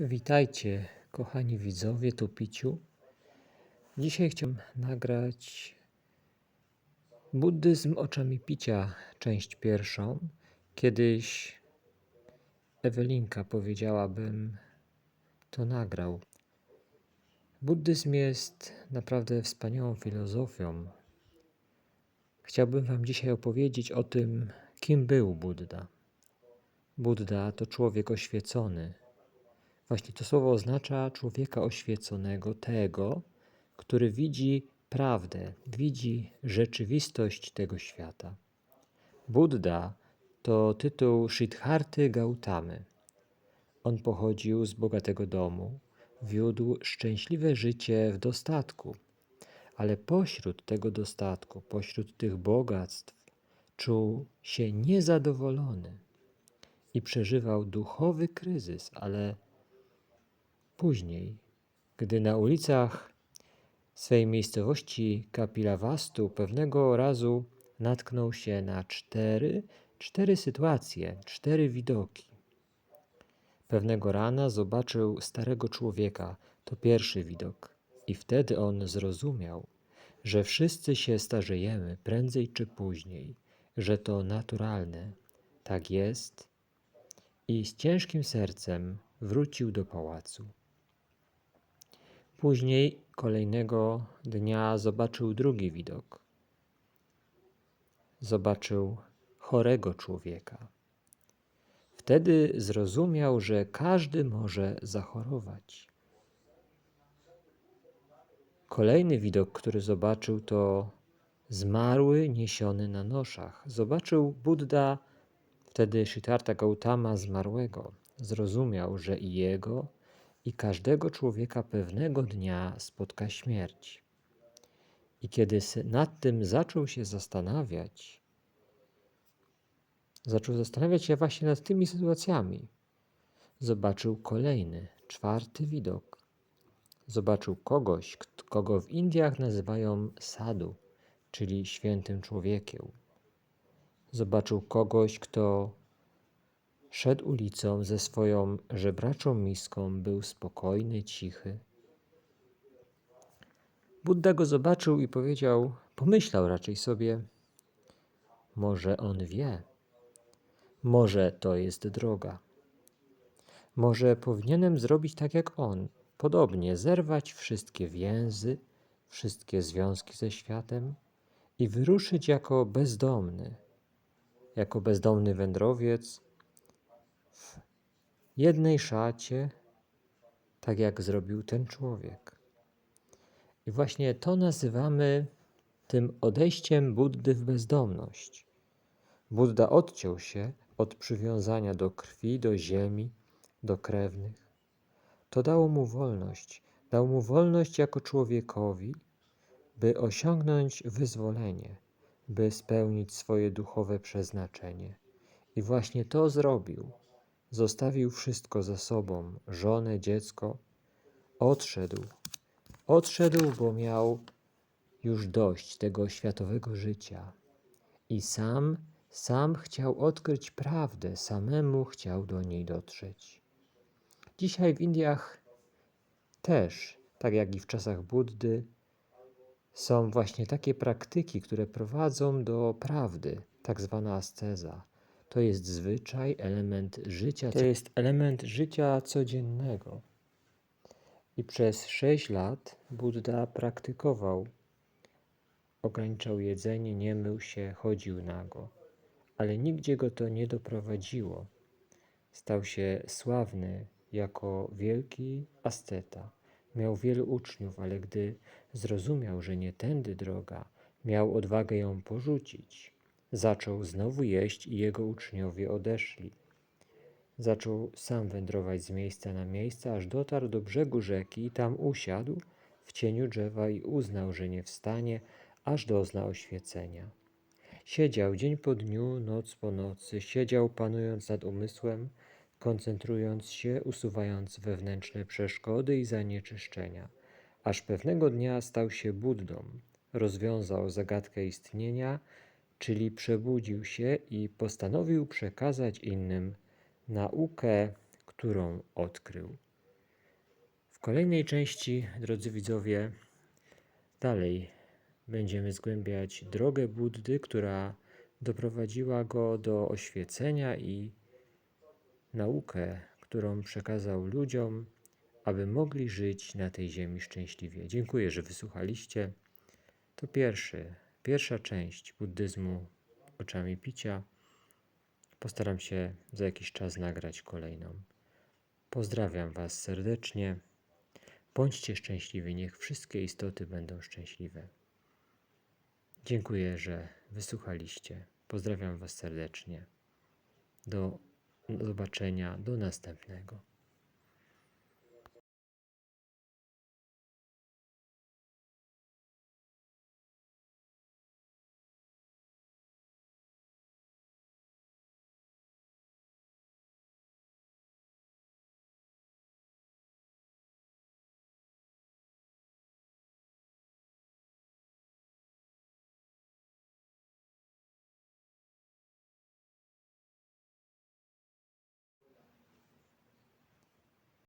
Witajcie, kochani widzowie, tu Piciu. Dzisiaj chciałem nagrać Buddyzm oczami picia, część pierwszą. Kiedyś Ewelinka powiedziała, bym to nagrał. Buddyzm jest naprawdę wspaniałą filozofią. Chciałbym Wam dzisiaj opowiedzieć o tym, kim był Buddha. Buddha to człowiek oświecony. Właśnie to słowo oznacza człowieka oświeconego, tego, który widzi prawdę, widzi rzeczywistość tego świata. Buddha to tytuł Siddharty Gautamy. On pochodził z bogatego domu, wiódł szczęśliwe życie w dostatku, ale pośród tego dostatku, pośród tych bogactw, czuł się niezadowolony i przeżywał duchowy kryzys, ale później, gdy na ulicach swej miejscowości Kapilavastu pewnego razu natknął się na cztery, cztery sytuacje, cztery widoki. Pewnego rana zobaczył starego człowieka, to pierwszy widok, i wtedy on zrozumiał, że wszyscy się starzejemy prędzej czy później, że to naturalne, tak jest, i z ciężkim sercem wrócił do pałacu. Później kolejnego dnia zobaczył drugi widok. Zobaczył chorego człowieka. Wtedy zrozumiał, że każdy może zachorować. Kolejny widok, który zobaczył, to zmarły niesiony na noszach. Zobaczył Buddha, wtedy Siddhartha Gautama zmarłego. Zrozumiał, że i jego, i każdego człowieka pewnego dnia spotka śmierć. I kiedy nad tym zaczął się zastanawiać, zaczął zastanawiać się właśnie nad tymi sytuacjami, zobaczył kolejny, czwarty widok. Zobaczył kogoś, kogo w Indiach nazywają sadu, czyli świętym człowiekiem. Zobaczył kogoś, kto szedł ulicą ze swoją żebraczą miską, był spokojny, cichy. Buddha go zobaczył i powiedział, pomyślał raczej sobie, może on wie, może to jest droga. Może powinienem zrobić tak jak on, podobnie zerwać wszystkie więzy, wszystkie związki ze światem i wyruszyć jako bezdomny, jako bezdomny wędrowiec w jednej szacie, tak jak zrobił ten człowiek. I właśnie to nazywamy tym odejściem Buddy w bezdomność. Buddha odciął się od przywiązania do krwi, do ziemi, do krewnych. To dało mu wolność. Dał mu wolność jako człowiekowi, by osiągnąć wyzwolenie, by spełnić swoje duchowe przeznaczenie. I właśnie to zrobił. Zostawił wszystko za sobą, żonę, dziecko. Odszedł. Odszedł, bo miał już dość tego światowego życia. I sam, sam chciał odkryć prawdę, samemu chciał do niej dotrzeć. Dzisiaj w Indiach też, tak jak i w czasach Buddy, są właśnie takie praktyki, które prowadzą do prawdy, tak zwana asceza. To jest zwyczaj, element życia. To jest element życia codziennego. I przez sześć lat Buddha praktykował. Ograniczał jedzenie, nie mył się, chodził nago. Ale nigdzie go to nie doprowadziło. Stał się sławny jako wielki asceta. Miał wielu uczniów, ale gdy zrozumiał, że nie tędy droga, miał odwagę ją porzucić. Zaczął znowu jeść i jego uczniowie odeszli. Zaczął sam wędrować z miejsca na miejsce, aż dotarł do brzegu rzeki i tam usiadł w cieniu drzewa i uznał, że nie wstanie, aż dozna oświecenia. Siedział dzień po dniu, noc po nocy, siedział panując nad umysłem, koncentrując się, usuwając wewnętrzne przeszkody i zanieczyszczenia, aż pewnego dnia stał się Buddą, rozwiązał zagadkę istnienia, czyli przebudził się i postanowił przekazać innym naukę, którą odkrył. kolejnej części, drodzy widzowie, dalej będziemy zgłębiać drogę Buddy, która doprowadziła go do oświecenia i naukę, którą przekazał ludziom, aby mogli żyć na tej ziemi szczęśliwie. Dziękuję, że wysłuchaliście. To pierwszy, pierwsza część buddyzmu oczami picia. Postaram się za jakiś czas nagrać kolejną. Pozdrawiam Was serdecznie. Bądźcie szczęśliwi, niech wszystkie istoty będą szczęśliwe. Dziękuję, że wysłuchaliście. Pozdrawiam Was serdecznie. Do zobaczenia, do następnego.